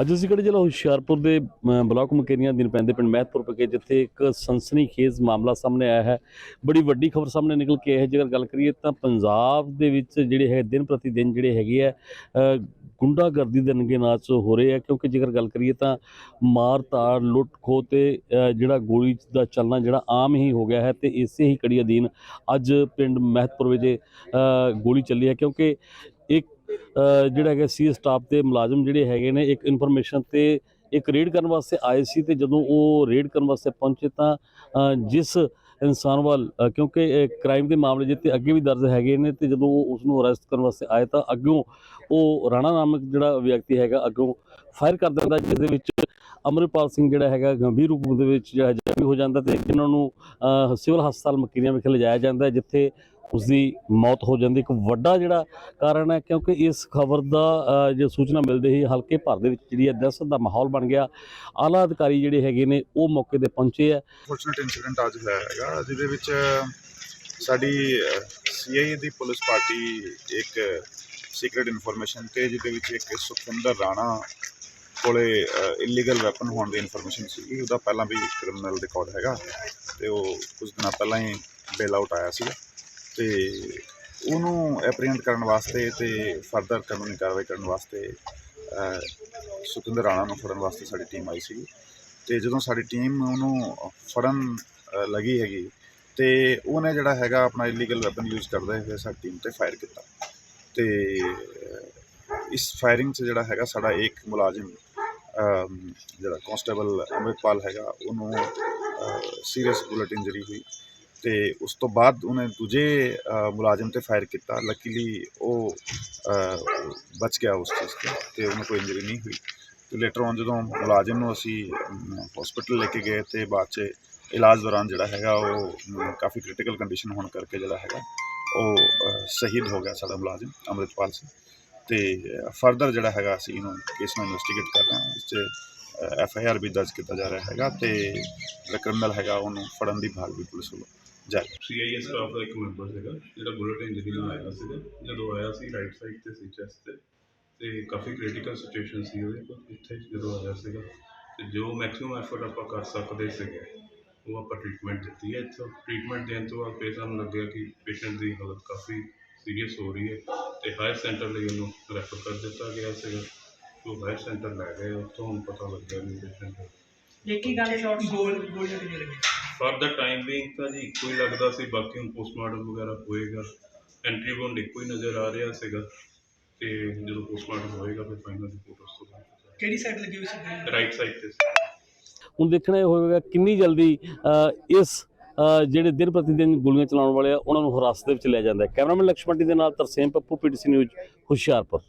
ਅੱਜ ਅਸੀਂ ਕਿਹੜੇ ਜ਼ਿਲ੍ਹਾ ਹੁਸ਼ਿਆਰਪੁਰ ਦੇ ਅਮ, ਬਲਾਕ ਮੁਕੇਰੀਆਂ ਦਿਨ ਪੈਂਦੇ ਪਿੰਡ ਮਹਿਤਪੁਰ ਪਕੇ ਜਿੱਥੇ ਇੱਕ ਸਨਸਨੀਖੇਜ਼ ਮਾਮਲਾ ਸਾਹਮਣੇ ਆਇਆ ਹੈ। ਬੜੀ ਵੱਡੀ ਖਬਰ ਸਾਹਮਣੇ ਨਿਕਲ ਕੇ ਆਈ ਹੈ ਜੇਕਰ ਗੱਲ ਕਰੀਏ ਤਾਂ ਪੰਜਾਬ ਦੇ ਵਿੱਚ ਜਿਹੜੇ ਹੈ ਦਿਨ ਪ੍ਰਤੀ ਦਿਨ ਜਿਹੜੇ ਹੈਗੇ ਆ ਗੁੰਡਾਗਰਦੀ ਦੇ ਨੰਗੇ ਨਾਚ ਹੋ ਰਹੇ ਆ ਕਿਉਂਕਿ ਜੇਕਰ ਗੱਲ ਕਰੀਏ ਤਾਂ ਮਾਰ ਤਾੜ ਲੁੱਟ ਖੋਹ ਤੇ ਜਿਹੜਾ ਗੋਲੀ ਦਾ ਚੱਲਣਾ ਜਿਹੜਾ ਆਮ ਹੀ ਹੋ ਗਿਆ ਹੈ ਤੇ ਇਸੇ ਹੀ ਕੜੀ ਅਧੀਨ ਅੱਜ ਪਿੰਡ ਮਹਿਤਪੁਰ ਵਿੱਚ ਗੋਲੀ ਚੱਲੀ ਹੈ। ਕਿਉਂਕਿ ਜਿਹੜਾ ਹੈਗਾ ਸੀ ਸਟਾਫ ਦੇ ਮੁਲਾਜ਼ਮ ਜਿਹੜੇ ਹੈਗੇ ਨੇ, ਇੱਕ ਇਨਫੋਰਮੇਸ਼ਨ ਤੇ ਇੱਕ ਰੇਡ ਕਰਨ ਵਾਸਤੇ ਆਏ ਸੀ ਤੇ ਜਦੋਂ ਉਹ ਰੇਡ ਕਰਨ ਵਾਸਤੇ ਪਹੁੰਚੇ ਤਾਂ ਜਿਸ ਇਨਸਾਨ ਵੱਲ ਕਿਉਂਕਿ ਕ੍ਰਾਈਮ ਦੇ ਮਾਮਲੇ ਜਿੱਤੇ ਅੱਗੇ ਵੀ ਦਰਜ ਹੈਗੇ ਨੇ ਤੇ ਜਦੋਂ ਉਹ ਉਸ ਨੂੰ ਅਰੈਸਟ ਕਰਨ ਵਾਸਤੇ ਆਏ ਤਾਂ ਅੱਗੋਂ ਉਹ ਰਾਣਾ ਨਾਮਕ ਜਿਹੜਾ ਵਿਅਕਤੀ ਹੈਗਾ ਅੱਗੋਂ ਫਾਇਰ ਕਰ ਦਿੰਦਾ, ਜਿਸ ਦੇ ਵਿੱਚ ਅਮਰਪਾਲ ਸਿੰਘ ਜਿਹੜਾ ਹੈਗਾ ਗੰਭੀਰ ਰੂਪ ਦੇ ਵਿੱਚ ਜਿਹੜਾ ਜ਼ਖਮੀ ਹੋ ਜਾਂਦਾ ਤੇ ਇਹਨਾਂ ਨੂੰ ਸਿਵਲ ਹਸਪਤਾਲ ਮਕੀਰੀਆਂ ਵਿਖੇ ਲਿਜਾਇਆ ਜਾਂਦਾ ਜਿੱਥੇ ਉਸ ਦੀ ਮੌਤ ਹੋ ਜਾਂਦੀ ਇੱਕ ਵੱਡਾ ਜਿਹੜਾ ਕਾਰਨ ਹੈ ਕਿਉਂਕਿ ਇਸ ਖਬਰ ਦਾ ਅ, ਜੇ ਸੂਚਨਾ ਮਿਲਦੇ ਹੀ ਹਲਕੇ ਭਰ ਦੇ ਵਿੱਚ ਜਿਹੜੀ ਹੈ ਦਹਿਸ਼ਤ ਦਾ ਮਾਹੌਲ ਬਣ ਗਿਆ। ਆਲਾ ਅਧਿਕਾਰੀ ਜਿਹੜੇ ਹੈਗੇ ਨੇ ਉਹ ਮੌਕੇ ਤੇ ਪਹੁੰਚੇ ਆ ਫੋਰਚੂਨੇਟ ਇਨਸੀਡੈਂਟ ਅੱਜ ਹੋਇਆ ਹੈਗਾ ਜਿਹਦੇ ਵਿੱਚ ਸਾਡੀ ਸੀਆਈਏ ਦੀ ਪੁਲਿਸ ਪਾਰਟੀ ਇੱਕ ਸੀਕ੍ਰੀਟ ਇਨਫੋਰਮੇਸ਼ਨ ਤੇ ਜਿਹਦੇ ਵਿੱਚ ਇੱਕ ਸੁਖਵਿੰਦਰ ਰਾਣਾ ਕੋਲੇ ਇਲੀਗਲ ਵੈਪਨ ਹੋਣ ਦੀ ਇਨਫੋਰਮੇਸ਼ਨ ਸੀ ਉਹਦਾ ਪਹਿਲਾਂ ਵੀ ਕ੍ਰਿਮੀਨਲ ਰਿਕਾਰਡ ਹੈਗਾ ਤੇ ਉਹ ਕੁਝ ਦਿਨਾਂ ਪਹਿਲਾਂ ਹੀ ਬੇਲ ਆਊਟ ਆਇਆ ਸੀ ਤੇ ਉਹਨੂੰ ਐਪਰੀਹੈਂਡ ਕਰਨ ਵਾਸਤੇ ਤੇ ਫਰਦਰ ਕਾਨੂੰਨੀ ਕਾਰਵਾਈ ਕਰਨ ਵਾਸਤੇ ਸੁਖਿੰਦਰ ਰਾਣਾ ਨੂੰ ਫੜਨ ਵਾਸਤੇ ਸਾਡੀ ਟੀਮ ਆਈ ਸੀ ਤੇ ਜਦੋਂ ਸਾਡੀ ਟੀਮ ਉਹਨੂੰ ਫੜਨ ਲੱਗੀ ਹੈਗੀ ਤੇ ਉਹਨੇ ਜਿਹੜਾ ਹੈਗਾ ਆਪਣਾ ਇਲੀਗਲ ਵੈਪਨ ਯੂਜ਼ ਕਰਦਾ ਹੋਇਆ ਸਾਡੀ ਟੀਮ ਤੇ ਫਾਇਰ ਕੀਤਾ। ਤੇ ਇਸ ਫਾਇਰਿੰਗ 'ਚ ਜਿਹੜਾ ਹੈਗਾ ਸਾਡਾ ਇੱਕ ਮੁਲਾਜ਼ਮ ਜਿਹੜਾ ਕਾਂਸਟੇਬਲ ਅੰਮ੍ਰਿਤਪਾਲ ਹੈਗਾ, ਉਹਨੂੰ ਸੀਰੀਅਸ ਬੁਲਟ ਇੰਜਰੀ ਹੋਈ। ਤੇ ਉਸ ਤੋਂ ਬਾਅਦ ਉਹਨੇ ਦੂਜੇ ਮੁਲਾਜ਼ਮ ਤੇ ਫਾਇਰ ਕੀਤਾ। ਲੱਕੀਲੀ ਉਹ ਬਚ ਗਿਆ ਉਸ ਚੀਜ਼ ਤੋਂ ਤੇ ਉਹਨੂੰ ਕੋਈ ਇੰਜਰੀ ਨਹੀਂ ਹੋਈ। ਤੇ ਲੇਟਰ ਔਨ ਜਦੋਂ ਮੁਲਾਜ਼ਮ ਨੂੰ ਅਸੀਂ ਹਸਪੀਟਲ ਲੈ ਕੇ ਗਏ ਤੇ ਬਾਅਦ 'ਚ ਇਲਾਜ ਦੌਰਾਨ ਜਿਹੜਾ ਹੈਗਾ ਉਹ ਕਾਫੀ ਕ੍ਰਿਟੀਕਲ ਕੰਡੀਸ਼ਨ ਹੋਣ ਕਰਕੇ ਜਿਹੜਾ ਹੈਗਾ ਉਹ ਸ਼ਹੀਦ ਹੋ ਗਿਆ ਸਾਡਾ ਮੁਲਾਜ਼ਮ ਅੰਮ੍ਰਿਤਪਾਲ ਸਿੰਘ। ਤੇ ਫਰਦਰ ਜਿਹੜਾ ਹੈਗਾ ਅਸੀਂ ਇਹਨੂੰ ਕੇਸ ਨੂੰ ਇਨਵੈਸਟੀਗੇਟ ਕਰ ਰਹੇ ਹਾਂ ਇਸ 'ਚ ਐਫ ਆਈ ਆਰ ਵੀ ਦਰਜ ਕੀਤਾ ਜਾ ਰਿਹਾ ਹੈਗਾ ਤੇ ਜਿਹੜਾ ਕ੍ਰਿਮੀਨਲ ਹੈਗਾ ਉਹਨੂੰ ਫੜਨ ਦੀ ਭਾਲ ਵੀ ਪੁਲਿਸ ਵੱਲੋਂ ਜਾਰੀ ਸੀਆਈਏ ਸਟਾਫ ਦਾ ਇੱਕ ਮੈਂਬਰ ਸੀਗਾ ਜਿਹੜਾ ਬੁਲਟ ਇੰਜਰੀ ਨਾਲ ਆਇਆ ਸੀਗਾ ਜਦੋਂ ਆਇਆ ਸੀ ਰਾਈਟ ਸਾਈਡ ਤੇ ਸੀ ਚੈਸਟ ਤੇ ਤੇ ਕਾਫੀ ਕ੍ਰਿਟੀਕਲ ਸਿਚੁਏਸ਼ਨ ਸੀ ਉਹਦੇ ਕੋਲ ਇੱਥੇ ਜਦੋਂ ਆਇਆ ਸੀਗਾ। ਤੇ ਜੋ ਮੈਕਸਿਮਮ ਐਫਰਟ ਆਪਾਂ ਕਰ ਸਕਦੇ ਸੀਗੇ ਉਹ ਆਪਾਂ ਟ੍ਰੀਟਮੈਂਟ ਦਿੱਤੀ ਹੈ ਇੱਥੋਂ। ਟ੍ਰੀਟਮੈਂਟ ਦੇਣ ਤੋਂ ਬਾਅਦ ਫਿਰ ਸਾਨੂੰ ਲੱਗਿਆ ਕਿ ਪੇਸ਼ੈਂਟ ਦੀ ਹਾਲਤ ਕਾਫੀ ਸੀਰੀਅਸ ਹੋ ਰਹੀ ਹੈ ਤੇ ਹਾਇਰ ਸੈਂਟਰ ਲਈ ਉਹਨੂੰ ਰੈਫਰ ਕਰ ਦਿੱਤਾ ਗਿਆ ਸੀਗਾ। ਉਹ ਹਾਇਰ ਸੈਂਟਰ ਲੈ ਗਏ ਉੱਥੋਂ ਹੁਣ ਪਤਾ ਲੱਗਿਆ ਵੀ ਪੇਸ਼ੈਂਟ ਹੀ ਗੱਲ ਸ਼ਾਰਟ ਗੋਲ ਗੋਲੀਆਂ ਕਿੰਨੀਆਂ ਲੱਗੀਆਂ ਫਾਰ ਦਾ ਟਾਈਮ ਬੀਇੰਗ ਤਾਂ ਜੀ ਇੱਕੋ ਹੀ ਲੱਗਦਾ ਸੀ ਬਾਕੀ ਹੁਣ ਪੋਸਟਮਾਰਟਮ ਵਗੈਰਾ ਹੋਏਗਾ। ਐਂਟਰੀ ਬੌਂਡ ਇੱਕੋ ਹੀ ਨਜ਼ਰ ਆ ਰਿਹਾ ਸੀਗਾ ਤੇ ਜਦੋਂ ਪੋਸਟਮਾਰਟਮ ਹੋਏਗਾ ਫਿਰ ਫਾਈਨਲ ਰਿਪੋਰਟ ਉਸ ਤੋਂ ਬਾਅਦ। ਕਿਹੜੀ ਸਾਈਡ ਲੱਗੀ ਹੋਈ ਸੀ? ਰਾਈਟ ਸਾਈਡ ਤੇ ਹੁਣ ਦੇਖਣਾ ਇਹ ਹੋਵੇਗਾ ਕਿੰਨੀ ਜਲਦੀ ਇਸ ਜਿਹੜੇ ਦਿਨ ਪ੍ਰਤੀ ਦਿਨ ਗੋਲੀਆਂ ਚਲਾਉਣ ਵਾਲੇ ਆ ਉਹਨਾਂ ਨੂੰ ਹਿਰਾਸਤ ਵਿੱਚ ਲਿਆ ਜਾਂਦਾ ਹੈ। ਕੈਮਰਾਮੈਨ ਲక్ష్ਮਣ ਦੇ ਨਾਲ ਤਰਸੇਮ ਪੱਪੂ ਪੀਟੀਸੀ ਨਿਊਜ਼ ਹੁਸ਼ਿਆਰਪੁਰ।